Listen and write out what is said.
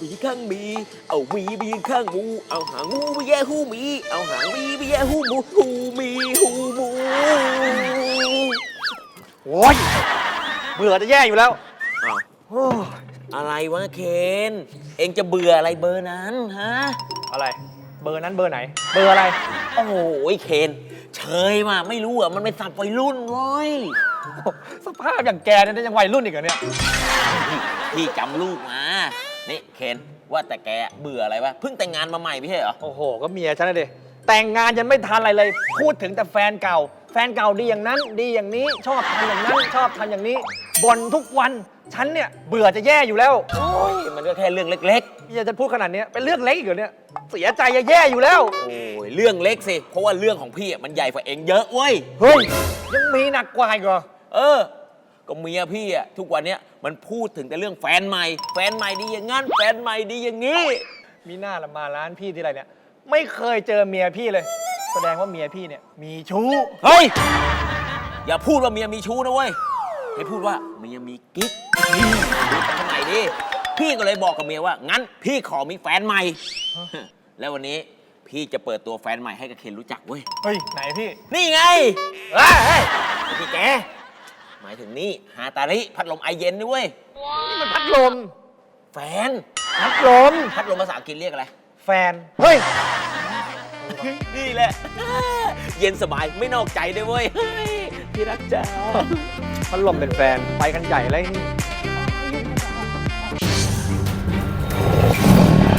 มีไปยืนข้างหมูเอาหางหมูไปแย่หูหมี เอาหางหมีไปแย่หูหมูหูหมีหูหมู โอ้ยเบื่อจะแย่อยู่แล้วอ้าว โอ้ยอะไรวะเคน เองจะเบื่ออะไรเบอร์นั้นฮะ อะไร เบอร์นั้นเบอร์ไหน เบอร์อะไร โอ้โหเคน เชยมาไม่รู้อะมันเป็นสับวัยรุ่นเว้ย สภาพอย่างแกเนี่ยยังวัยรุ่นอีกเหรอเนี่ย พี่พี่จำลูกมา นี่เคนว่าแต่แกเบื่ออะไรวะเพิ่งแต่งงานมาใหม่ไม่ใช่เหรอ โอ้โห ก็เมียฉันนะดิแต่งงานยังไม่ทันอะไรเลย พูดถึงแต่แฟนเก่า แฟนเก่าดีอย่างนั้น ดีอย่างนี้ ชอบทำอย่างนั้น ชอบทำอย่างนี้บ่นทุกวัน ฉันเนี่ยเบื่อจะแย่อยู่แล้วโอ้ยมันก็แค่เรื่องเล็ก เมียจะพูดขนาดเนี้ยเป็นเรื่องเล็กอีกเหรอเนี่ย เสียใจจะแย่อยู่แล้ว ๆ โอ้ยเรื่องเล็กสิ เพราะว่าเรื่องของพี่อะมันใหญ่กว่าเองเยอะเว้ย เฮ้ย ยังมีหนักกว่าอีกเหรอ เออ ก็เมียพี่อะทุกวันเนี้ยมันพูดถึงแต่เรื่องแฟนใหม่ แฟนใหม่ดีอย่างงั้น แฟนใหม่ดีอย่างนี้ มีหน้าละมาร้านพี่ที่ไรเนี่ย ไม่เคยเจอเมียพี่เลย แสดงว่าเมียพี่เนี่ย มีชู้ เฮ้ย อย่าพูดว่าเมียมีชู้นะเว้ย ให้พูดว่าเมียมีกิ๊กนี่ดูกันทำไมดิ พี่ก็เลยบอกกับเมียว่า งั้น พี่ขอมีแฟนใหม่ แล้ววันนี้พี่จะเปิดตัวแฟนใหม่ให้กับเคนรู้จักเว้ย เฮ้ย ไหนพี่ นี่ไงเฮ้ยเฮ้ยไอ้พี่แก หมายถึงนี่ฮาตาริพัดลมไอเย็นนี่เว้ยนี่มันพัดลม แฟน พัดลม พัดลมภาษาอังกฤษเรียกอะไร แฟน เฮ้ย นี่แหละ เย็นสบายไม่นอกใจด้วยเว้ยเฮ้ยพี่รักจ้า พัดลมเป็นแฟน ไปกันใหญ่เลยนี่